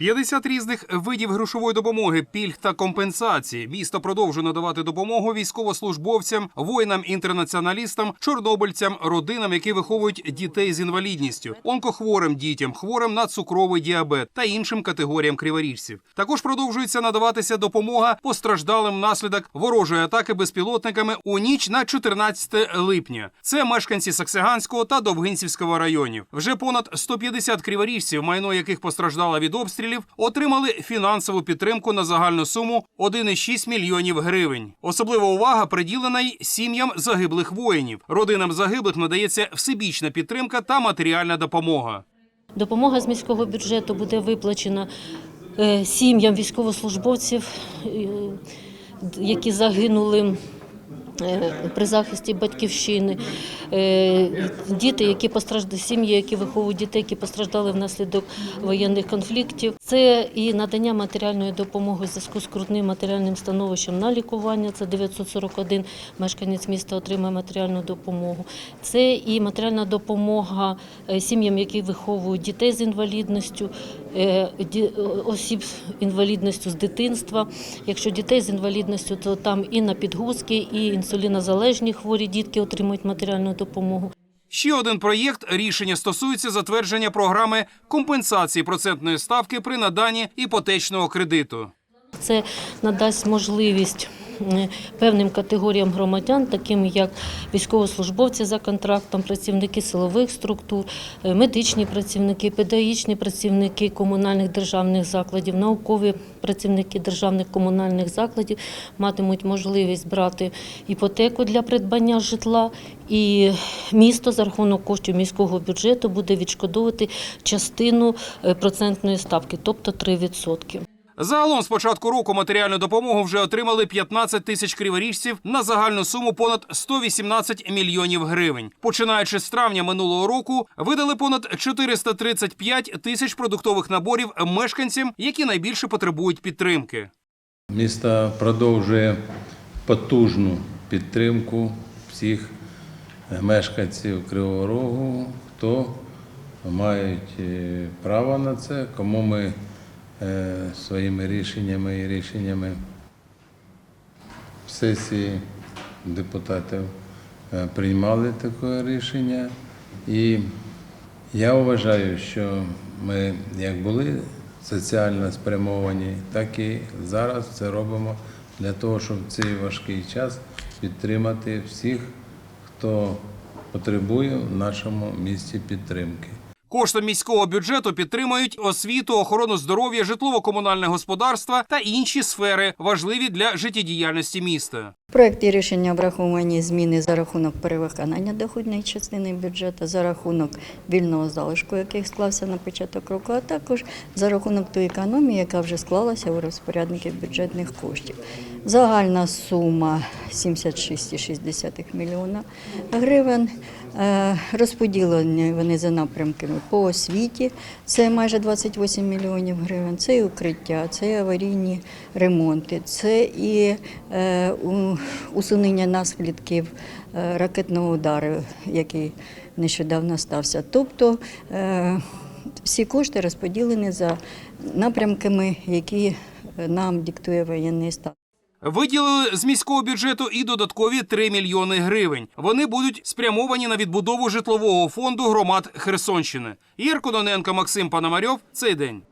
50 різних видів грошової допомоги, пільг та компенсацій. Місто продовжує надавати допомогу військовослужбовцям, воїнам-інтернаціоналістам, чорнобильцям, родинам, які виховують дітей з інвалідністю, онкохворим дітям, хворим на цукровий діабет та іншим категоріям криворіжців. Також продовжується надаватися допомога постраждалим внаслідок ворожої атаки безпілотниками у ніч на 14 липня. Це мешканці Саксиганського та Довгинцівського районів. Вже понад 150 криворіжців, майно яких постраждало від обстрілів, отримали фінансову підтримку на загальну суму 1,6 мільйонів гривень. Особлива увага приділена й сім'ям загиблих воїнів. Родинам загиблих надається всебічна підтримка та матеріальна допомога. Допомога з міського бюджету буде виплачена е, сім'ям військовослужбовців, е, які загинули при захисті батьківщини, Е, діти, які постраждали, сім'ї, які виховують дітей, які постраждали внаслідок воєнних конфліктів. Це і надання матеріальної допомоги в зв'язку з крутним матеріальним становищем на лікування. Це 941 мешканець міста отримає матеріальну допомогу. Це і матеріальна допомога е, сім'ям, які виховують дітей з інвалідністю, е, осіб з інвалідністю з дитинства. Якщо дітей з інвалідністю, то там і на підгузки, і інсулінозалежні хворі дітки отримують матеріальну допомогу. Ще один проєкт рішення стосується затвердження програми компенсації процентної ставки при наданні іпотечного кредиту. Це надасть можливість певним категоріям громадян, таким як військовослужбовці за контрактом, працівники силових структур, е, медичні працівники, педагогічні працівники комунальних державних закладів, наукові працівники державних комунальних закладів матимуть можливість брати іпотеку для придбання житла, і місто за рахунок коштів міського бюджету буде відшкодовувати частину е, процентної ставки, тобто 3%. Загалом з початку року матеріальну допомогу вже отримали 15 тисяч криворіжців на загальну суму понад 118 мільйонів гривень. Починаючи з травня минулого року, видали понад 435 тисяч продуктових наборів мешканцям, які найбільше потребують підтримки. Місто продовжує потужну підтримку всіх мешканців Кривого Рогу, хто мають е, право на це, кому ми своїми рішеннями і рішеннями сесії депутатів е, приймали таке рішення. І я вважаю, що ми як були соціально спрямовані, так і зараз це робимо для того, щоб в цей важкий час підтримати всіх, хто потребує в нашому місті підтримки. Коштом міського бюджету підтримують освіту, охорону здоров'я, житлово-комунальне господарство та інші сфери, важливі для життєдіяльності міста. В проєкті рішення враховані зміни за рахунок перевиконання доходної частини бюджету, за рахунок вільного залишку, який склався на початок року, а також за рахунок тої економії, яка вже склалася у розпорядників бюджетних коштів. Загальна сума 76,6 мільйона гривень. Е, Розподілені вони за напрямками по освіті. Це майже 28 мільйонів гривень. Це і укриття, це і аварійні ремонти, це і е, у- усунення наслідків е, ракетного удару, який нещодавно стався. Тобто е, всі кошти розподілені за напрямками, які е, нам диктує воєнний стан. Виділили з міського бюджету і додаткові 3 мільйони гривень. Вони будуть спрямовані на відбудову житлового фонду громад Херсонщини. Ігор Кононенко, Максим Пономарьов. Цей день.